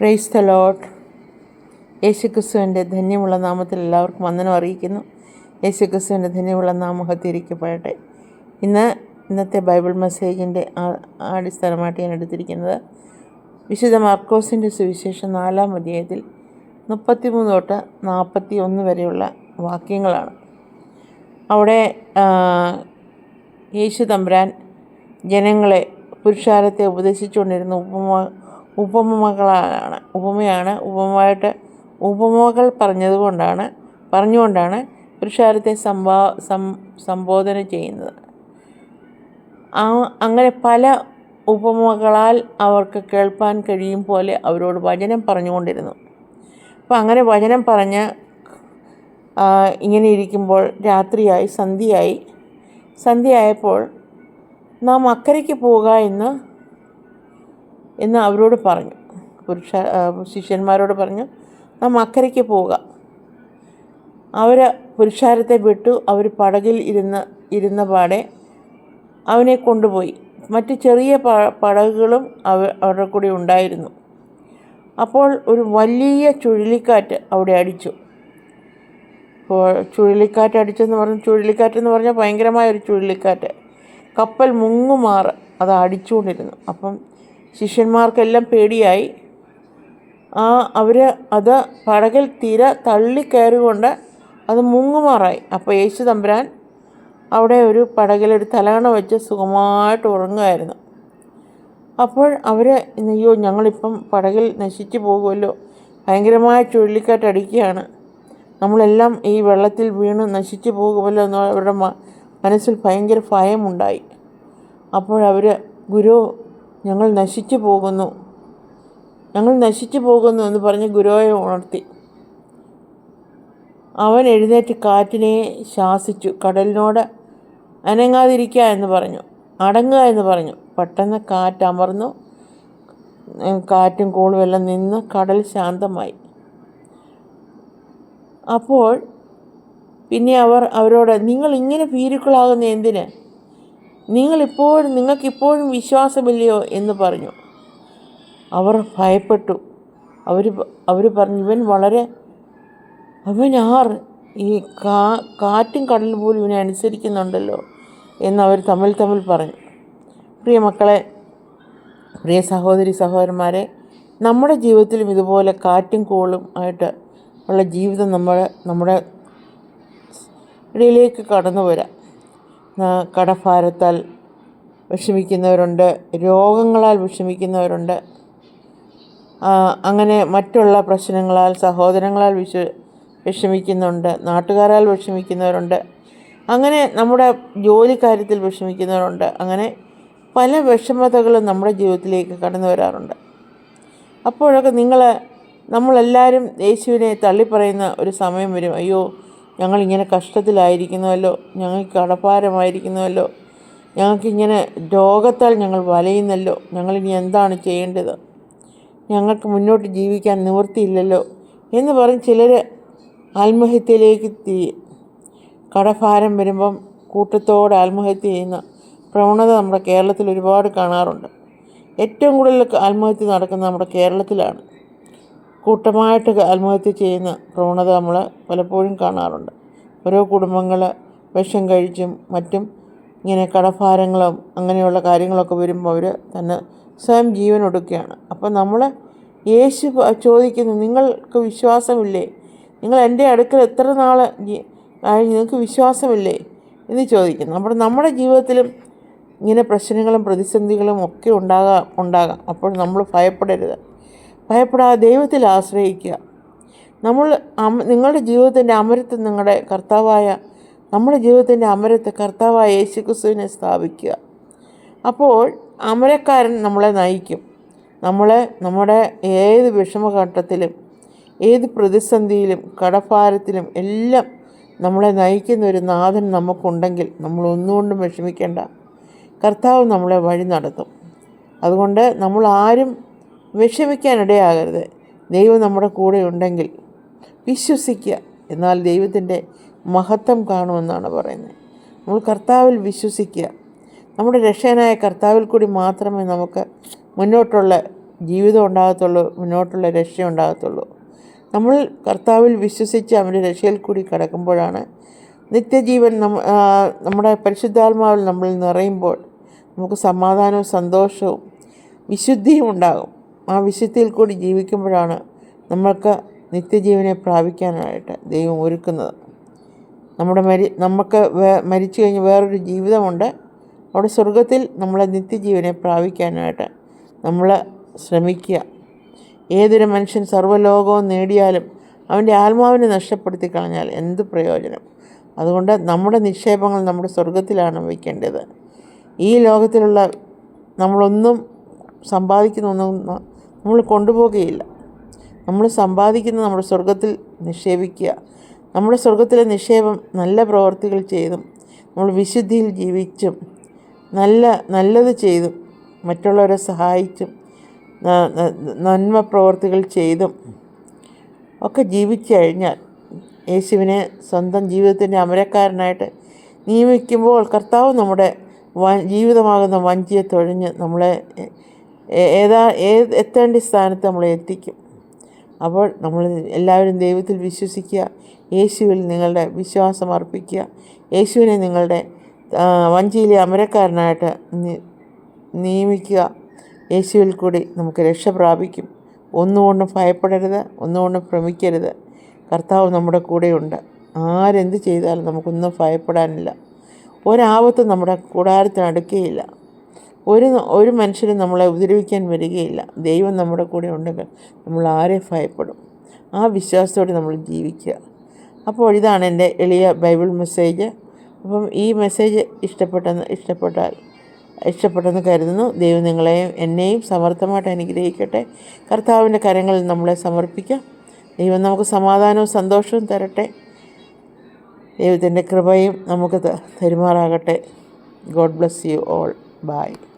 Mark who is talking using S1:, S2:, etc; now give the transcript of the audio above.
S1: Praise the load യേശുക്രിസ്തുവിന്റെ ധന്യമുള്ള നാമത്തിൽ എല്ലാവർക്കും വന്ദനം അറിയിക്കുന്നു. യേശുക്രിസ്തുവിന്റെ ധന്യമുള്ള നാമഹത്തിരിക്കപ്പെടട്ടെ ഇന്ന് ഇന്നത്തെ ബൈബിൾ മെസ്സേജിന്റെ അടിസ്ഥാനമായിട്ട് ഞാൻ എടുത്തിരിക്കുന്നത് വിശുദ്ധ മാർക്കോസിന്റെ സുവിശേഷം നാലാം അധ്യായത്തിൽ മുപ്പത്തിമൂന്ന് തൊട്ട് നാൽപ്പത്തി ഒന്ന് വരെയുള്ള വാക്യങ്ങളാണ്. അവിടെ യേശു തമ്പുരാൻ ജനങ്ങളെ പുരുഷാരത്തെ ഉപദേശിച്ചുകൊണ്ടിരുന്ന ഉപമ ഉപമകളാണ്. ഉപമയാണ്. ഉപമയായിട്ട് ഉപമകൾ പറഞ്ഞതുകൊണ്ടാണ് പറഞ്ഞുകൊണ്ടാണ് പുരുഷാരത്തെ സംഭാ സംബോധന ചെയ്യുന്നത്. അങ്ങനെ പല ഉപമകളാൽ അവർക്ക് കേൾപ്പാൻ കഴിയും പോലെ അവരോട് വചനം പറഞ്ഞുകൊണ്ടിരുന്നു. അപ്പോൾ അങ്ങനെ വചനം പറഞ്ഞ് ഇങ്ങനെ ഇരിക്കുമ്പോൾ രാത്രിയായി സന്ധ്യയായി. സന്ധ്യയായപ്പോൾ നാം അക്കരയ്ക്ക് പോവുക എന്ന് എന്ന് അവരോട് പറഞ്ഞു. പുരുഷ ശിഷ്യന്മാരോട് പറഞ്ഞു നാം അക്കരയ്ക്ക് പോവുക അവർ പുരുഷാരത്തെ വിട്ടു. അവർ പടകിൽ ഇരുന്ന് ഇരുന്ന പാടെ അവനെ കൊണ്ടുപോയി. മറ്റ് ചെറിയ പ പടകുകളും അവ അവരുടെ കൂടെ ഉണ്ടായിരുന്നു. അപ്പോൾ ഒരു വലിയ ചുഴലിക്കാറ്റ് അവിടെ അടിച്ചു. അപ്പോൾ ചുഴലിക്കാറ്റ് അടിച്ചെന്ന് പറഞ്ഞു ചുഴലിക്കാറ്റ് എന്ന് പറഞ്ഞാൽ ഭയങ്കരമായ ഒരു ചുഴലിക്കാറ്റ്. കപ്പൽ മുങ്ങുമാറ് അത് അടിച്ചുകൊണ്ടിരുന്നു. അപ്പം ശിഷ്യന്മാർക്കെല്ലാം പേടിയായി. ആ അവർ അത് പടകിൽ തീരെ തള്ളിക്കയറിക്കൊണ്ട് അത് മുങ്ങുമാറായി. അപ്പോൾ യേശു തമ്പുരാൻ അവിടെ ഒരു പടകിലൊരു തലകണ വെച്ച് സുഖമായിട്ട് ഉറങ്ങുമായിരുന്നു. അപ്പോൾ അവർ അയ്യോ ഞങ്ങളിപ്പം പടകിൽ നശിച്ചു പോകുമല്ലോ. ഭയങ്കരമായ ചുഴലിക്കാറ്റ് അടിക്കുകയാണ്. നമ്മളെല്ലാം ഈ വെള്ളത്തിൽ വീണ് നശിച്ചു പോകുമല്ലോ എന്ന് അവരുടെ മനസ്സിൽ ഭയങ്കര ഭയമുണ്ടായി. അപ്പോഴവർ ഗുരു ഞങ്ങൾ നശിച്ചു പോകുന്നു. ഞങ്ങൾ നശിച്ചു പോകുന്നു എന്ന് പറഞ്ഞ് ഗുരുവെ ഉണർത്തി. അവൻ എഴുന്നേറ്റ് കാറ്റിനെ ശാസിച്ചു. കടലിനോട് അനങ്ങാതിരിക്കുക എന്ന് പറഞ്ഞു. അടങ്ങുക എന്ന് പറഞ്ഞു. പെട്ടെന്ന് കാറ്റ് അമർന്നു. കാറ്റും കോളും എല്ലാം നിന്ന് കടൽ ശാന്തമായി. അപ്പോൾ പിന്നെ അവർ അവരോട് നിങ്ങൾ ഇങ്ങനെ ഭീരുക്കളാകുന്ന എന്തിന്? നിങ്ങളിപ്പോഴും നിങ്ങൾക്കിപ്പോഴും വിശ്വാസമില്ലയോ എന്ന് പറഞ്ഞു. അവർ ഭയപ്പെട്ടു. അവർ അവർ പറഞ്ഞു ഇവൻ വളരെ അവൻ ആർ ഈ കാ കാറ്റും കടലും പോലും ഇവനെ അനുസരിക്കുന്നുണ്ടല്ലോ എന്നവർ തമ്മിൽ തമ്മിൽ പറഞ്ഞു. പ്രിയ മക്കളെ പ്രിയ സഹോദരി സഹോദരന്മാരെ നമ്മുടെ ജീവിതത്തിലും ഇതുപോലെ കാറ്റും കോളും ആയിട്ട് ഉള്ള ജീവിതം നമ്മൾ നമ്മുടെ ഇടയിലേക്ക് കടന്നു വരാം. കടഭാരത്താൽ വിഷമിക്കുന്നവരുണ്ട് രോഗങ്ങളാൽ വിഷമിക്കുന്നവരുണ്ട്. അങ്ങനെ മറ്റുള്ള പ്രശ്നങ്ങളാൽ സഹോദരങ്ങളാൽ വിഷ വിഷമിക്കുന്നുണ്ട് നാട്ടുകാരാൽ വിഷമിക്കുന്നവരുണ്ട്. അങ്ങനെ നമ്മുടെ ജോലി കാര്യത്തിൽ വിഷമിക്കുന്നവരുണ്ട്. അങ്ങനെ പല വിഷമതകളും നമ്മുടെ ജീവിതത്തിലേക്ക് കടന്നു വരാറുണ്ട്. അപ്പോഴൊക്കെ നിങ്ങൾ നമ്മളെല്ലാവരും യേശുവിനെ തള്ളിപ്പറയുന്ന ഒരു സമയം വരും. അയ്യോ ഞങ്ങളിങ്ങനെ കഷ്ടത്തിലായിരിക്കുന്നുവല്ലോ ഞങ്ങൾക്ക് കടഭാരമായിരിക്കുന്നുവല്ലോ ഞങ്ങൾക്കിങ്ങനെ രോഗത്താൽ ഞങ്ങൾ വലയുന്നല്ലോ ഞങ്ങളിനി എന്താണ് ചെയ്യേണ്ടത്? ഞങ്ങൾക്ക് മുന്നോട്ട് ജീവിക്കാൻ നിവൃത്തിയില്ലല്ലോ എന്ന് പറഞ്ഞ് ചിലർ ആത്മഹത്യയിലേക്ക് തിരിയും കടഭാരം വരുമ്പം കൂട്ടത്തോടെ ആത്മഹത്യ ചെയ്യുന്ന പ്രവണത നമ്മുടെ കേരളത്തിൽ ഒരുപാട് കാണാറുണ്ട്. ഏറ്റവും കൂടുതൽ ആത്മഹത്യ നടക്കുന്നത് നമ്മുടെ കേരളത്തിലാണ്. കൂട്ടമായിട്ട് ആത്മഹത്യ ചെയ്യുന്ന പ്രവണത നമ്മൾ പലപ്പോഴും കാണാറുണ്ട്. ഓരോ കുടുംബങ്ങൾ വിഷം കഴിച്ചും മറ്റും ഇങ്ങനെ കടഭാരങ്ങളും അങ്ങനെയുള്ള കാര്യങ്ങളൊക്കെ വരുമ്പോൾ അവർ തന്നെ സ്വയം ജീവൻ ഒടുക്കുകയാണ് അപ്പം നമ്മൾ യേശു ചോദിക്കുന്നു നിങ്ങൾക്ക് വിശ്വാസമില്ലേ? നിങ്ങൾ എന്റെ അടുക്കൽ എത്ര നാൾ കഴിഞ്ഞ് നിങ്ങൾക്ക് വിശ്വാസമില്ലേ? എന്ന് ചോദിക്കുന്നു. അപ്പോൾ നമ്മുടെ ജീവിതത്തിലും ഇങ്ങനെ പ്രശ്നങ്ങളും പ്രതിസന്ധികളും ഒക്കെ ഉണ്ടാകാം ഉണ്ടാകാം. അപ്പോൾ നമ്മൾ ഭയപ്പെടരുത്. ഭയപ്പെടാതെ ദൈവത്തിൽ ആശ്രയിക്കുക. നമ്മൾ നിങ്ങളുടെ ജീവിതത്തിന്റെ അമരത്ത് നിങ്ങളുടെ കർത്താവായ നമ്മുടെ ജീവിതത്തിന്റെ അമരത്ത് കർത്താവായ യേശുക്രിസ്തുവിനെ സ്ഥാപിക്കുക. അപ്പോൾ അമരക്കാരൻ നമ്മളെ നയിക്കും. നമ്മളെ നമ്മുടെ ഏത് വിഷമഘട്ടത്തിലും ഏത് പ്രതിസന്ധിയിലും കടഭാരത്തിലും എല്ലാം നമ്മളെ നയിക്കുന്ന ഒരു നാഥൻ നമുക്കുണ്ടെങ്കിൽ നമ്മൾ ഒന്നുകൊണ്ടും വിഷമിക്കേണ്ട. കർത്താവ് നമ്മളെ വഴി നടത്തും. അതുകൊണ്ട് നമ്മൾ ആരും വിഷമിക്കാനിടയാകരുത്. ദൈവം നമ്മുടെ കൂടെ ഉണ്ടെങ്കിൽ വിശ്വസിക്കുക. എന്നാൽ ദൈവത്തിന്റെ മഹത്വം കാണുമെന്നാണ് പറയുന്നത്. നമ്മൾ കർത്താവിൽ വിശ്വസിക്കുക. നമ്മുടെ രക്ഷകനായ കർത്താവിൽ കൂടി മാത്രമേ നമുക്ക് മുന്നോട്ടുള്ള ജീവിതം ഉണ്ടാകത്തുള്ളൂ മുന്നോട്ടുള്ള രക്ഷ ഉണ്ടാകത്തുള്ളൂ. നമ്മൾ കർത്താവിൽ വിശ്വസിച്ച് അവന്റെ രക്ഷയിൽ കൂടി കടക്കുമ്പോഴാണ് നിത്യജീവൻ നമ്മ നമ്മുടെ പരിശുദ്ധാത്മാവിൽ നമ്മൾ നിറയുമ്പോൾ നമുക്ക് സമാധാനവും സന്തോഷവും വിശുദ്ധിയും ഉണ്ടാകും. ആ വിശ്വത്തിൽ കൂടി ജീവിക്കുമ്പോഴാണ് നമ്മൾക്ക് നിത്യജീവനെ പ്രാപിക്കാനായിട്ട് ദൈവം ഒരുക്കുന്നത്. നമ്മുടെ മരി നമുക്ക് വേ മരിച്ചു കഴിഞ്ഞ് വേറൊരു ജീവിതമുണ്ട്. അവിടെ സ്വർഗത്തിൽ നമ്മളെ നിത്യജീവനെ പ്രാപിക്കാനായിട്ട് നമ്മൾ ശ്രമിക്കുക. ഏതൊരു മനുഷ്യൻ സർവലോകവും നേടിയാലും അവന്റെ ആത്മാവിനെ നഷ്ടപ്പെടുത്തി കളഞ്ഞാൽ എന്ത് പ്രയോജനം? അതുകൊണ്ട് നമ്മുടെ നിക്ഷേപങ്ങൾ നമ്മുടെ സ്വർഗത്തിലാണ് വയ്ക്കേണ്ടത്. ഈ ലോകത്തിലുള്ള നമ്മളൊന്നും സമ്പാദിക്കുന്നൊന്നും നമ്മൾ കൊണ്ടുപോകുകയില്ല നമ്മൾ സമ്പാദിക്കുന്നത് നമ്മുടെ സ്വർഗത്തിൽ നിക്ഷേപിക്കുക. നമ്മുടെ സ്വർഗത്തിലെ നിക്ഷേപം നല്ല പ്രവർത്തികൾ ചെയ്തും നമ്മൾ വിശുദ്ധിയിൽ ജീവിച്ചും നല്ല നല്ലത് ചെയ്തും മറ്റുള്ളവരെ സഹായിച്ചും നന്മ പ്രവർത്തികൾ ചെയ്തും ഒക്കെ ജീവിച്ചു കഴിഞ്ഞാൽ യേശുവിനെ സ്വന്തം ജീവിതത്തിന്റെ അമരക്കാരനായിട്ട് നിയമിക്കുമ്പോൾ കർത്താവ് നമ്മുടെ ജീവിതമാകുന്ന വഞ്ചിയെ തൊഴിഞ്ഞ് നമ്മളെ ഏതാ ഏത് എത്തേണ്ട സ്ഥാനത്ത് നമ്മളെ എത്തിക്കും. അപ്പോൾ നമ്മൾ എല്ലാവരും ദൈവത്തിൽ വിശ്വസിക്കുക. യേശുവിൽ നിങ്ങളുടെ വിശ്വാസം അർപ്പിക്കുക. യേശുവിനെ നിങ്ങളുടെ വഞ്ചിയിലെ അമരക്കാരനായിട്ട് നിയമിക്കുക. യേശുവിൽ കൂടി നമുക്ക് രക്ഷ പ്രാപിക്കും. ഒന്നുകൊണ്ടും ഭയപ്പെടരുത് ഒന്നുകൊണ്ടും ഭ്രമിക്കരുത്. കർത്താവ് നമ്മുടെ കൂടെയുണ്ട്. ആരെന്ത് ചെയ്താലും നമുക്കൊന്നും ഭയപ്പെടാനില്ല. ഒരാപത്തും നമ്മുടെ കൂടാരത്തിന് അടുക്കുകയില്ല ഒരു ഒരു മനുഷ്യനും നമ്മളെ ഉപദ്രവിക്കാൻ വരികയില്ല. ദൈവം നമ്മുടെ കൂടെ ഉണ്ടെങ്കിൽ നമ്മൾ ആരെ ഭയപ്പെടും? ആ വിശ്വാസത്തോടെ നമ്മൾ ജീവിക്കുക. അപ്പോൾ ഇതാണ് എന്റെ എളിയ ബൈബിൾ മെസ്സേജ്. അപ്പം ഈ മെസ്സേജ് ഇഷ്ടപ്പെട്ടെന്ന് ഇഷ്ടപ്പെട്ടാൽ ഇഷ്ടപ്പെട്ടെന്ന് കരുതുന്നു. ദൈവം നിങ്ങളെയും എന്നെയും സമർത്ഥമായിട്ട് അനുഗ്രഹിക്കട്ടെ. കർത്താവിന്റെ കരങ്ങളിൽ നമ്മളെ സമർപ്പിക്കാം. ദൈവം നമുക്ക് സമാധാനവും സന്തോഷവും തരട്ടെ. ദൈവത്തിന്റെ കൃപയും നമുക്ക് തരുമാറാകട്ടെ. God bless you all. Bye.